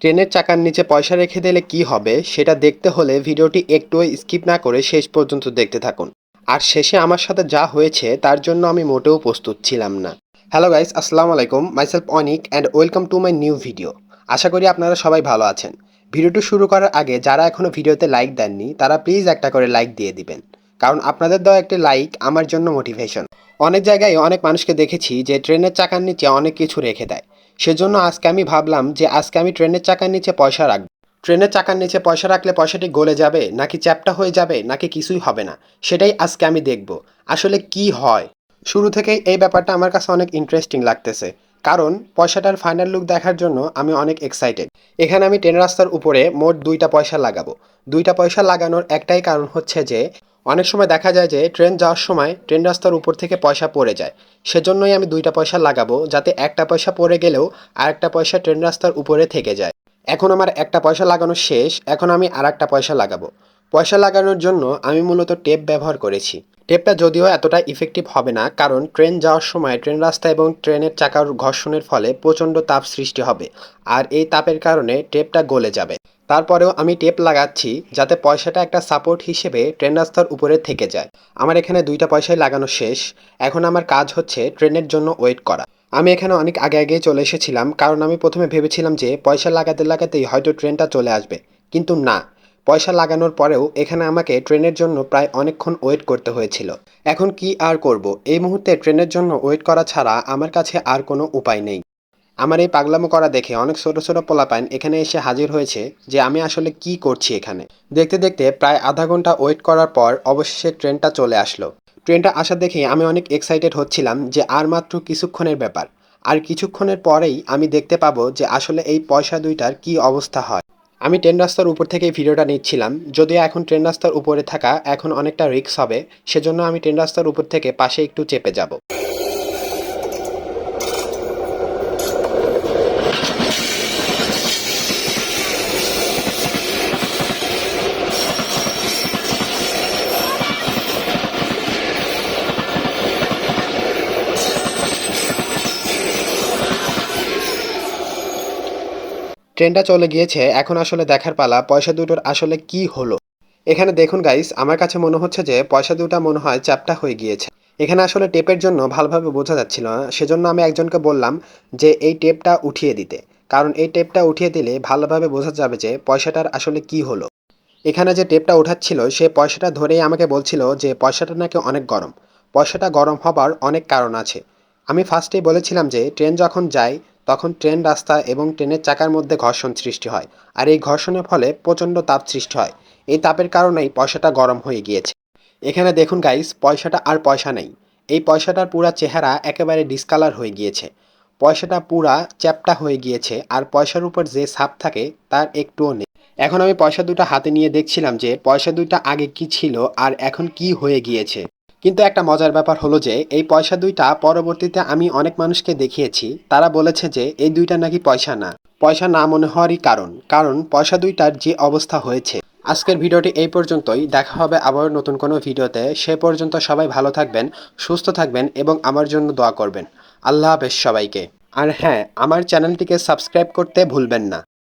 ট্রেনের চাকার নিচে পয়সা রেখে দিলে কি হবে, সেটা দেখতে হলে ভিডিওটি একটুও স্কিপ না করে শেষ পর্যন্ত দেখতে থাকুন। আর শেষে আমার সাথে যা হয়েছে, তার জন্য আমি মোটেও প্রস্তুত ছিলাম না। হ্যালো গাইস, আসসালামু আলাইকুম। Myself Anik and welcome to my new video আশা করি আপনারা সবাই ভালো আছেন। ভিডিওটি শুরু করার আগে যারা এখনও ভিডিওতে লাইক দেননি, তারা প্লিজ একটা করে লাইক দিয়ে দিবেন। কারণ আপনাদের দেওয়া একটি লাইক আমার জন্য মোটিভেশন অনেক জায়গায় অনেক মানুষকে দেখেছি যে, ট্রেনের চাকার নিচে অনেক কিছু রেখে দেয়। সেজন্য আজকে আমি ভাবলাম যে আজকে আমি ট্রেনের চাকার নিচে পয়সা রাখব। ট্রেনের চাকার নিচে পয়সা রাখলে পয়সাটি গলে যাবে, নাকি চ্যাপটা হয়ে যাবে, নাকি কিছুই হবে না? সেটাই আজকে আমি দেখব। আসলে কি হয়? শুরু থেকেই এই ব্যাপারটা আমার কাছে অনেক ইন্টারেস্টিং লাগতেছে। কারণ পয়সাটার ফাইনাল লুক দেখার জন্য আমি অনেক এক্সাইটেড এখানে আমি ট্রেন রাস্তার উপরে মোট দুইটা পয়সা লাগাবো। দুইটা পয়সা লাগানোর একটাই কারণ হচ্ছে যে অনেক সময় দেখা যায় যে ট্রেন যাওয়ার সময় ট্রেন রাস্তার উপর থেকে পয়সা পড়ে যায়। সেজন্যই আমি দুইটা পয়সা লাগাবো যাতে একটা পয়সা পড়ে গেলেও আরেকটা পয়সা ট্রেন রাস্তার উপরে থেকে যায়। এখন আমার একটা পয়সা লাগানো শেষ, এখন আমি আর একটা পয়সা লাগাবো। পয়সা লাগানোর জন্য আমি মূলত টেপ ব্যবহার করেছি। টেপটা যদিও এতটা ইফেক্টিভ হবে না, কারণ ট্রেন যাওয়ার সময় ট্রেন রাস্তা এবং ট্রেনের চাকার ঘর্ষণের ফলে প্রচণ্ড তাপ সৃষ্টি হবে, আর এই তাপের কারণে টেপটা গলে যাবে। তারপরেও আমি টেপ লাগাচ্ছি যাতে পয়সাটা একটা সাপোর্ট হিসেবে ট্রেন রাস্তার উপরে থেকে যায়। আমার এখানে দুইটা পয়সাই লাগানো শেষ। এখন আমার কাজ হচ্ছে ট্রেনের জন্য ওয়েট করা। আমি এখানে অনেক আগে আগে চলে এসেছিলাম, কারণ আমি প্রথমে ভেবেছিলাম যে পয়সা লাগাতে লাগাতেই হয়তো ট্রেনটা চলে আসবে। কিন্তু না, পয়সা লাগানোর পরেও এখানে আমাকে ট্রেনের জন্য প্রায় অনেকক্ষণ ওয়েট করতে হয়েছিল। এখন কি আর করব? এই মুহূর্তে ট্রেনের জন্য ওয়েট করা ছাড়া আমার কাছে আর কোনো উপায় নেই। আমার এই পাগলামো করা দেখে অনেক ছোটো ছোটো পোলাপাইন এখানে এসে হাজির হয়েছে যে আমি আসলে কি করছি এখানে। দেখতে দেখতে প্রায় আধা ঘণ্টা ওয়েট করার পর অবশেষে ট্রেনটা চলে আসলো। ট্রেনটা আসা দেখে আমি অনেক এক্সাইটেড হচ্ছিলাম যে আর মাত্র কিছুক্ষণের ব্যাপার। আর কিছুক্ষণের পরেই আমি দেখতে পাবো যে আসলে এই পয়সা দুইটার কি অবস্থা হয়। আমি ট্রেন রাস্তার উপর থেকে ভিডিওটা নিচ্ছিলাম। যদিও এখন ট্রেন রাস্তার উপরে থাকা এখন অনেকটা রিস্ক হবে, সেজন্য আমি ট্রেন রাস্তার উপর থেকে পাশে একটু চেপে যাব। ট্রেনটা চলে গিয়েছে, এখন আসলে দেখার পালা, পয়সা দুটোর আসলে কি হলো? এখানে দেখুন গাইস আমার কাছে মনে হচ্ছে যে পয়সা দুটা মনে হয় চ্যাপটা হয়ে গিয়েছে। এখানে আসলে টেপের জন্য ভালোভাবে বোঝা যাচ্ছিল না, সেজন্য আমি একজনকে বললাম যে এই টেপটা উঠিয়ে দিতে। কারণ এই টেপটা উঠিয়ে দিলে ভালোভাবে বোঝা যাবে যে পয়সাটার আসলে কি হলো। এখানে যে টেপটা উঠাচ্ছিল, সে পয়সাটা ধরেই আমাকে বলছিল যে পয়সাটা নাকি অনেক গরম। পয়সাটা গরম হবার অনেক কারণ আছে। আমি ফার্স্টেই বলেছিলাম যে ট্রেন যখন যায় তখন ট্রেন রাস্তা এবং ট্রেনের চাকার মধ্যে ঘর্ষণ সৃষ্টি হয়, আর এই ঘর্ষণের ফলে প্রচণ্ড তাপ সৃষ্টি হয়। এই তাপের কারণেই পয়সাটা গরম হয়ে গিয়েছে। এখানে দেখুন গাইস পয়সাটা আর পয়সা নেই। এই পয়সাটার পুরা চেহারা একেবারে ডিসকালার হয়ে গিয়েছে। পয়সাটা পুরা চ্যাপটা হয়ে গিয়েছে, আর পয়সার উপর যে ছাপ থাকে তার একটুও নেই। এখন আমি পয়সা দুটো হাতে নিয়ে দেখছিলাম যে, পয়সা দুইটা আগে কি ছিল আর এখন কি হয়ে গিয়েছে। কিন্তু একটা মজার ব্যাপার হলো যে, এই পয়সা দুইটা পরবর্তীতে আমি অনেক মানুষকে দেখিয়েছি। তারা বলেছে যে, এই দুইটা নাকি পয়সা না। পয়সা না মনে হওয়ারই কারণ। কারণ পয়সা দুইটার যে অবস্থা হয়েছে। আজকের ভিডিওটি এই পর্যন্তই। দেখা হবে আবার নতুন কোনো ভিডিওতে। সে পর্যন্ত সবাই ভালো থাকবেন, সুস্থ থাকবেন এবং আমার জন্য দোয়া করবেন। আল্লাহ হাফেজ সবাইকে। আর হ্যাঁ আমার চ্যানেলটিকে সাবস্ক্রাইব করতে ভুলবেন না।